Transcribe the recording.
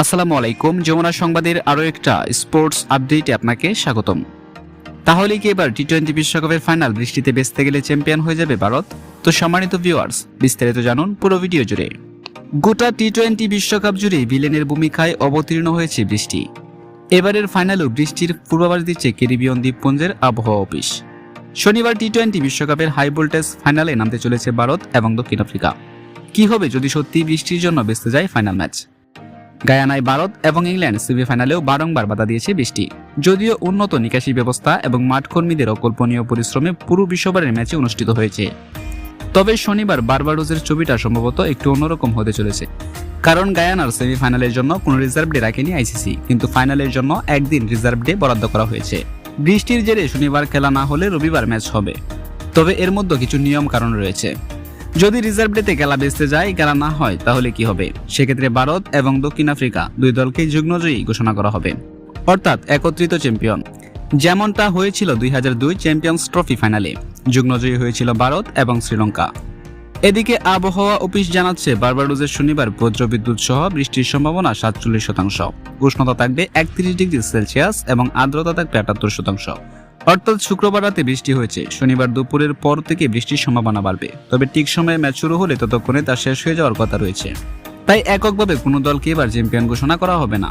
আসসালামু আলাইকুম, যমুনা সংবাদের আরও একটা স্পোর্টস আপডেটে আপনাকে স্বাগতম। তাহলে কি এবার টি টোয়েন্টি বিশ্বকাপের ফাইনাল বৃষ্টিতে বেচতে গেলে চ্যাম্পিয়ন হয়ে যাবে ভারত? তো সম্মানিত ভিউয়ার্স বিস্তারিত জানুন পুরো ভিডিও জুড়ে। গোটা টি টোয়েন্টি বিশ্বকাপ জুড়ে ভিলেনের ভূমিকায় অবতীর্ণ হয়েছে বৃষ্টি। এবারের ফাইনালেও বৃষ্টির পূর্বাভাস দিচ্ছে ক্যারিবিয়ন দ্বীপপুঞ্জের আবহাওয়া অফিস। শনিবার টি টোয়েন্টি বিশ্বকাপের হাই ভোল্টেজ ফাইনালে নামতে চলেছে ভারত এবং দক্ষিণ আফ্রিকা। কি হবে যদি সত্যি বৃষ্টির জন্য বেঁচতে যায় ফাইনাল ম্যাচ? গায়ানায় ভারত এবং ইংল্যান্ড সেমিফাইনালেও বারংবার বাধা দিয়েছে বৃষ্টি। যদিও উন্নত নিকাশি ব্যবস্থা এবং মাঠ কর্মীদের অকল্পনীয় পরিশ্রমে পুরো বিশ্ববারের ম্যাচে অনুষ্ঠিত হয়েছে। তবে শনিবার বারবাডোজের ছবিটা সম্ভবত একটু অন্যরকম হতে চলেছে। কারণ গায়ানার সেমিফাইনালের জন্য কোনো রিজার্ভ ডে রাখেনি আইসিসি, কিন্তু ফাইনালের জন্য একদিন রিজার্ভ ডে বরাদ্দ করা হয়েছে। বৃষ্টির জেরে শনিবার খেলা না হলে রবিবার ম্যাচ হবে। তবে এর মধ্যে কিছু নিয়ম কারণ রয়েছে। যদি রিজার্ভ ডেতে খেলা বেচতে যায়, খেলা না হয়, তাহলে কি হবে? সেক্ষেত্রে ভারত এবং দক্ষিণ আফ্রিকা দুই দলকেই যুগ্মজয়ী ঘোষণা করা হবে। অর্থাৎ একত্রিত চ্যাম্পিয়ন যেমনটা হয়েছিল দুই হাজার দুই চ্যাম্পিয়ন্স ট্রফি ফাইনালে যুগ্মজয়ী হয়েছিল ভারত এবং শ্রীলঙ্কা। এদিকে আবহাওয়া অফিস জানাচ্ছে বারবাডোজের শনিবার বজ্রবিদ্যুৎ সহ বৃষ্টির সম্ভাবনা সাতচল্লিশ শতাংশ। উষ্ণতা থাকবে একত্রিশ ডিগ্রি সেলসিয়াস এবং আর্দ্রতা থাকবে আটাত্তর শতাংশ। অর্থাৎ শুক্রবার রাতে বৃষ্টি হয়েছে। শনিবার দুপুরের পর থেকে বৃষ্টির সম্ভাবনা বাড়বে। তবে ঠিক সময়ে ম্যাচ শুরু হলে ততক্ষণে তা শেষ হয়ে যাওয়ার কথা রয়েছে। তাই এককভাবে কোনো দলকে এবার চ্যাম্পিয়ন ঘোষণা করা হবে না।